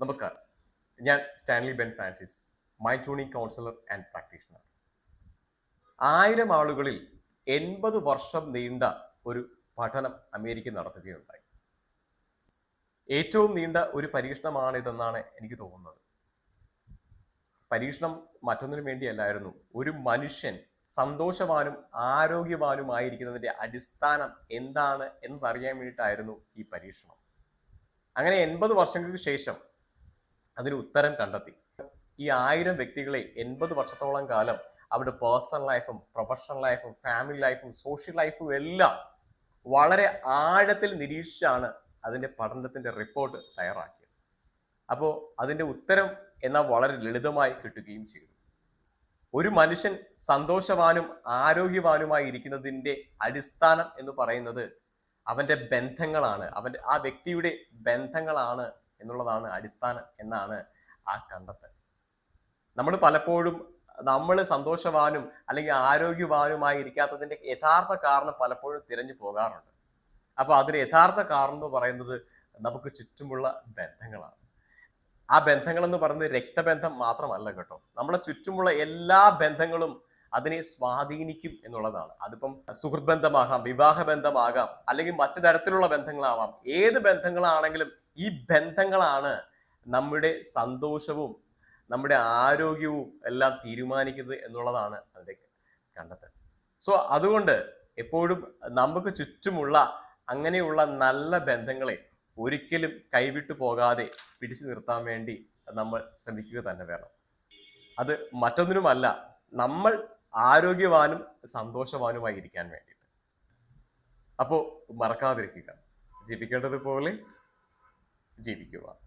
നമസ്കാരം. ഞാൻ Stanley Ben Francis my tuning counsellor and practitioner. ആയിരം ആളുകളിൽ എൺപത് വർഷം നീണ്ട ഒരു പഠനം അമേരിക്ക നടത്തുകയുണ്ടായി. ഏറ്റവും നീണ്ട ഒരു പരീക്ഷണമാണിതെന്നാണ് എനിക്ക് തോന്നുന്നത്. പരീക്ഷണം മറ്റൊന്നിനു വേണ്ടിയല്ലായിരുന്നു. ഒരു മനുഷ്യൻ സന്തോഷവാനും ആരോഗ്യവാനുമായിരിക്കുന്നതിന്റെ അടിസ്ഥാനം എന്താണ് എന്നറിയാൻ വേണ്ടിയിട്ടായിരുന്നു ഈ പരീക്ഷണം. അങ്ങനെ എൺപത് വർഷങ്ങൾക്ക് ശേഷം അതിന് ഉത്തരം കണ്ടെത്തി. ഈ ആയിരം വ്യക്തികളെ എൺപത് വർഷത്തോളം കാലം അവരുടെ പേഴ്സണൽ ലൈഫും പ്രൊഫഷണൽ ലൈഫും ഫാമിലി ലൈഫും സോഷ്യൽ ലൈഫും എല്ലാം വളരെ ആഴത്തിൽ നിരീക്ഷിച്ചാണ് അതിന്റെ പഠനത്തിന്റെ റിപ്പോർട്ട് തയ്യാറാക്കിയത്. അപ്പോൾ അതിന്റെ ഉത്തരം എന്നാൽ വളരെ ലളിതമായി കിട്ടുകയും ചെയ്തു. ഒരു മനുഷ്യൻ സന്തോഷവാനും ആരോഗ്യവാനുമായി ഇരിക്കുന്നതിന്റെ അടിസ്ഥാനം എന്ന് പറയുന്നത് അവന്റെ ബന്ധങ്ങളാണ്. അവന്റെ ആ വ്യക്തിയുടെ ബന്ധങ്ങളാണ് എന്നുള്ളതാണ് അടിസ്ഥാനം എന്നാണ് ആ കണ്ടെത്തൽ. നമ്മൾ പലപ്പോഴും നമ്മൾ സന്തോഷവാനും അല്ലെങ്കിൽ ആരോഗ്യവാനുമായി ഇരിക്കാത്തതിന്റെ യഥാർത്ഥ കാരണം പലപ്പോഴും തിരഞ്ഞു പോകാറുണ്ട്. അപ്പൊ അതിന് യഥാർത്ഥ കാരണം എന്ന് പറയുന്നത് നമുക്ക് ചുറ്റുമുള്ള ബന്ധങ്ങളാണ്. ആ ബന്ധങ്ങൾ എന്ന് പറയുന്നത് രക്തബന്ധം മാത്രമല്ല കേട്ടോ. നമ്മളെ ചുറ്റുമുള്ള എല്ലാ ബന്ധങ്ങളും അതിനെ സ്വാധീനിക്കും എന്നുള്ളതാണ്. അതിപ്പം സുഹൃത് ബന്ധമാകാം വിവാഹ ബന്ധമാകാം അല്ലെങ്കിൽ മറ്റു തരത്തിലുള്ള ബന്ധങ്ങളാവാം. ഏത് ബന്ധങ്ങളാണെങ്കിലും ഈ ബന്ധങ്ങളാണ് നമ്മുടെ സന്തോഷവും നമ്മുടെ ആരോഗ്യവും എല്ലാം തീരുമാനിക്കുന്നത് എന്നുള്ളതാണ് അതിന്റെ കണ്ടെത്തൽ സോ അതുകൊണ്ട് എപ്പോഴും നമുക്ക് ചുറ്റുമുള്ള അങ്ങനെയുള്ള നല്ല ബന്ധങ്ങളെ ഒരിക്കലും കൈവിട്ടു പോകാതെ പിടിച്ചു നിർത്താൻ വേണ്ടി നമ്മൾ ശ്രമിക്കുക തന്നെ വേണം. അത് മറ്റൊന്നിനുമല്ല നമ്മൾ ആരോഗ്യവാനും സന്തോഷവാനുമായി ഇരിക്കാൻ വേണ്ടിയിട്ട്. അപ്പോൾ മറക്കാതിരിക്കുക. ജീവിക്കേണ്ടതുപോലെ ജീവിക്കുക.